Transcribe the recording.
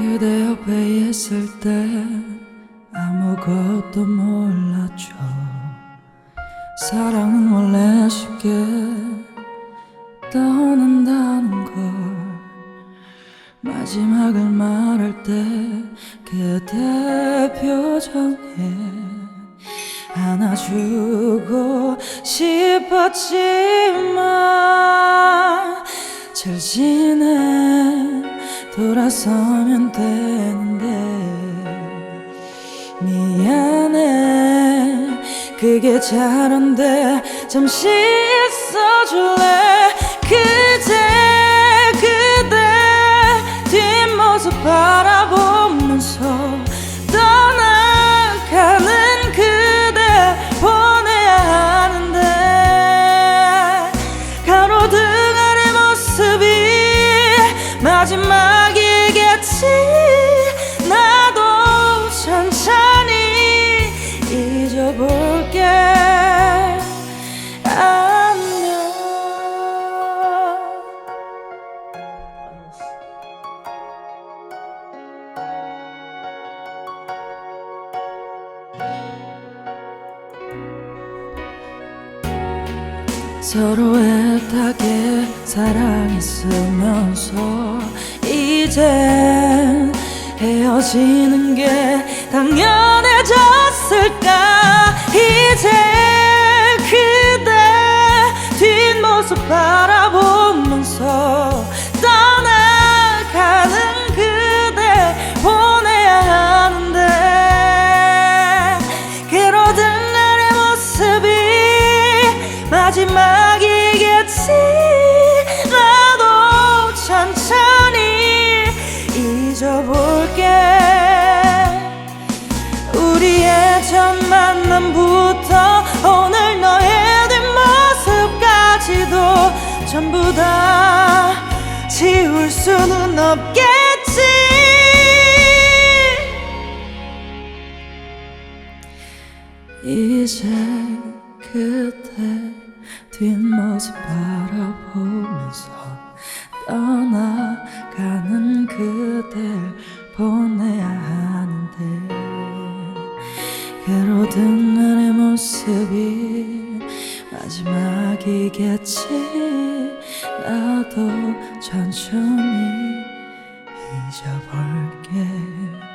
그대 옆에 있을 때 아무것도 몰랐죠. 사랑은 원래 쉽게 떠난다는 걸 마지막을 말할 때 그대 표정에 안아주고 싶었지만 잘 지내 돌아서면 되는데 미안해. 그게 잘한데 잠시 있어줄래? 그제 그대 뒷모습 바라보 마지막이겠지. 나도 천천히 잊어볼 서로 애타게 사랑했으면서 이젠 헤어지는 게 당연해졌을까? 이제 그대 뒷모습 바라 마지막이겠지. 나도 천천히 잊어볼게. 우리의 첫 만남부터 오늘 너의 뒷모습까지도 전부 다 지울 수는 없겠지. 이제 그대 뒷모습 바라보면서 떠나가는 그댈 보내야 하는데 괴로운 날의 모습이 마지막이겠지? 나도 천천히 잊어볼게